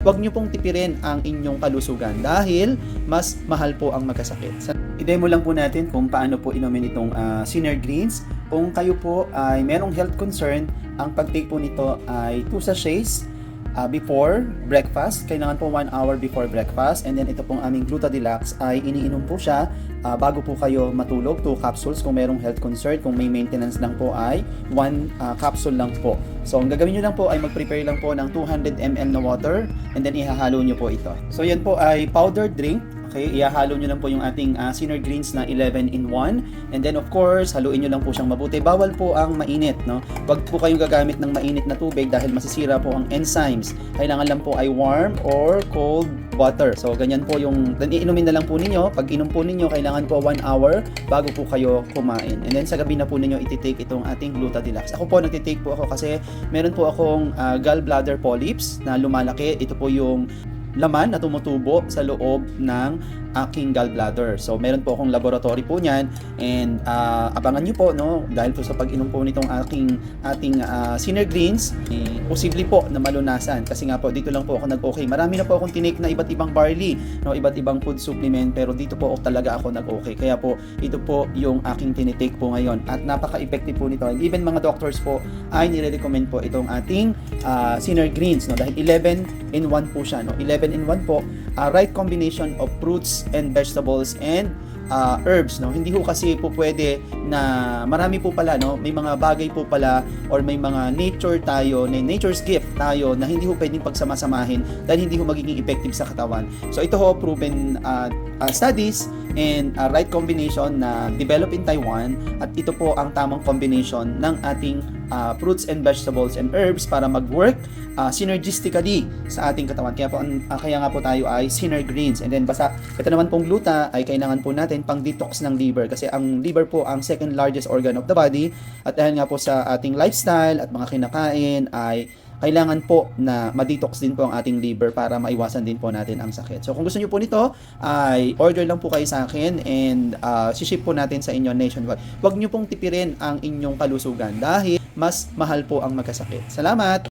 Huwag niyo pong tipirin ang inyong kalusugan dahil mas mahal po ang magkasakit. Sa- I-demo lang po natin kung paano po inumin itong uh, Sinner Greens. Kung kayo po ay merong health concern, ang pag-take po nito ay 2 sachets uh, before breakfast. Kailangan po 1 hour before breakfast. And then ito pong aming Glutadilax ay iniinom po siya uh, bago po kayo matulog. 2 capsules kung merong health concern. Kung may maintenance lang po ay 1 uh, capsule lang po. So ang gagawin nyo lang po ay mag-prepare lang po ng 200 ml na water and then ihahalo nyo po ito. So yan po ay powdered drink. Okay, ihahalo nyo lang po yung ating uh, Greens na 11 in 1. And then of course, haluin nyo lang po siyang mabuti. Bawal po ang mainit, no? Huwag po kayong gagamit ng mainit na tubig dahil masisira po ang enzymes. Kailangan lang po ay warm or cold water. So ganyan po yung then iinumin na lang po ninyo. Pag inom po ninyo, kailangan po 1 hour bago po kayo kumain. And then sa gabi na po ninyo ititake itong ating Glutadilax. Ako po nagtitake po ako kasi meron po akong uh, gallbladder polyps na lumalaki. Ito po yung laman na tumutubo sa loob ng aking gallbladder. So meron po akong laboratory po niyan and uh, abangan niyo po no dahil po sa pag-inom po nitong aking ating uh, Sinner Greens, eh, posible po na malunasan kasi nga po dito lang po ako nag-okay. Marami na po akong tinake na iba't ibang barley, no, iba't ibang food supplement pero dito po talaga ako nag-okay. Kaya po ito po yung aking tinitake po ngayon at napaka-effective po nito. And even mga doctors po ay nire-recommend po itong ating uh, Sinner Greens no dahil 11 in 1 po siya no. 11 in 1 po, uh, right combination of fruits and vegetables and uh, herbs no? Hindi ho kasi po pwede na marami po pala no? May mga bagay po pala or may mga nature tayo na nature's gift tayo na hindi ho pwedeng pagsamasamahin dahil hindi ho magiging effective sa katawan. So ito ho proven uh, uh, studies and uh, right combination na developed in Taiwan at ito po ang tamang combination ng ating uh, fruits and vegetables and herbs para mag-work uh, synergistically sa ating katawan. Kaya po ang uh, kaya nga po tayo ay Sinner Greens. And then basta ito naman pong gluta ay kailangan po natin pang detox ng liver kasi ang liver po ang second largest organ of the body at dahil nga po sa ating lifestyle at mga kinakain ay kailangan po na ma-detox din po ang ating liver para maiwasan din po natin ang sakit. So kung gusto niyo po nito, ay order lang po kayo sa akin and uh, ship po natin sa inyo nationwide. Huwag niyo pong tipirin ang inyong kalusugan dahil mas mahal po ang magkasakit. Salamat!